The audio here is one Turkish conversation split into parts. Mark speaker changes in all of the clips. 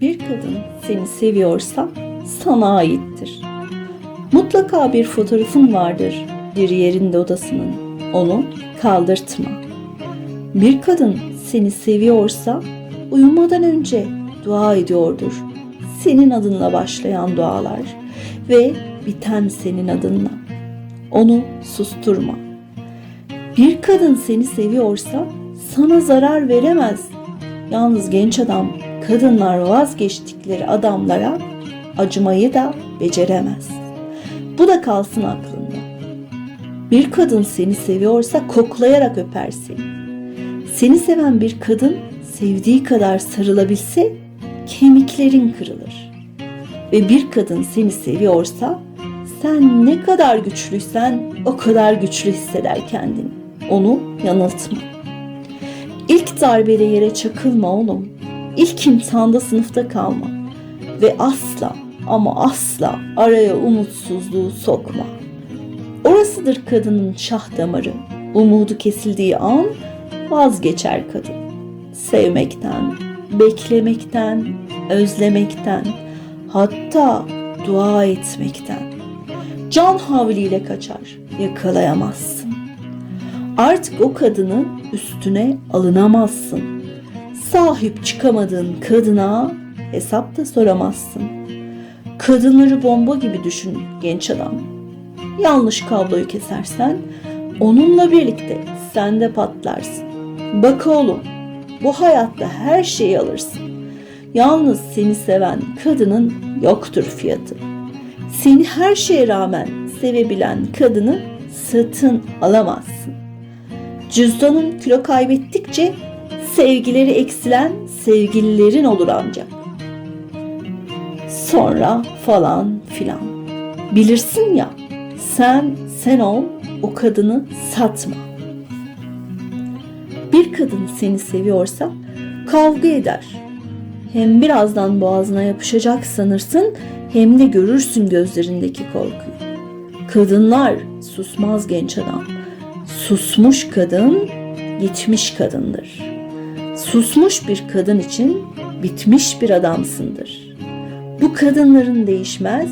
Speaker 1: Bir kadın seni seviyorsa sana aittir. Mutlaka bir fotoğrafın vardır bir yerinde odasının. Onu kaldırtma. Bir kadın seni seviyorsa uyumadan önce dua ediyordur. Senin adınla başlayan dualar ve biten senin adınla. Onu susturma. Bir kadın seni seviyorsa sana zarar veremez. Yalnız genç adam kadınlar vazgeçtikleri adamlara acımayı da beceremez. Bu da kalsın aklında. Bir kadın seni seviyorsa koklayarak öper seni. Seni seven bir kadın sevdiği kadar sarılabilse kemiklerin kırılır. Ve bir kadın seni seviyorsa sen ne kadar güçlüysen o kadar güçlü hisseder kendini. Onu yanıltma. İlk darbede yere çakılma oğlum. İlk imtihanda sınıfta kalma. Ve asla ama asla araya umutsuzluğu sokma. Orasıdır kadının şah damarı. Umudu kesildiği an vazgeçer kadın. Sevmekten, beklemekten, özlemekten, hatta dua etmekten. Can havliyle kaçar, yakalayamazsın. Artık o kadını üstüne alınamazsın. Sahip çıkamadığın kadına hesap da soramazsın. Kadınları bomba gibi düşün genç adam. Yanlış kabloyu kesersen onunla birlikte sen de patlarsın. Bak oğlum bu hayatta her şeyi alırsın. Yalnız seni seven kadının yoktur fiyatı. Seni her şeye rağmen sevebilen kadını satın alamazsın. Cüzdanın kilo kaybettikçe sevgileri eksilen sevgililerin olur ancak. Sonra falan filan. Bilirsin ya sen sen ol o kadını satma. Bir kadın seni seviyorsa kavga eder. Hem birazdan boğazına yapışacak sanırsın hem de görürsün gözlerindeki korkuyu. Kadınlar susmaz genç adam. Susmuş kadın gitmiş kadındır. Susmuş bir kadın için bitmiş bir adamsındır. Bu kadınların değişmez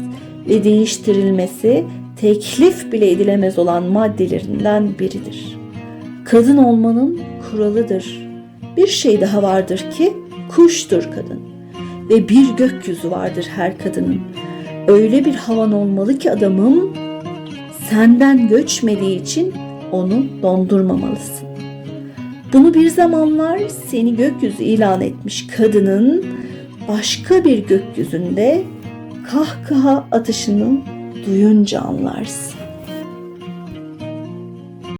Speaker 1: ve değiştirilmesi teklif bile edilemez olan maddelerinden biridir. Kadın olmanın kuralıdır. Bir şey daha vardır ki kuştur kadın ve bir gökyüzü vardır her kadının. Öyle bir havan olmalı ki adamım senden göçmediği için onu dondurmamalısın. Bunu bir zamanlar seni gökyüzü ilan etmiş kadının başka bir gökyüzünde kahkaha atışını duyunca anlarsın.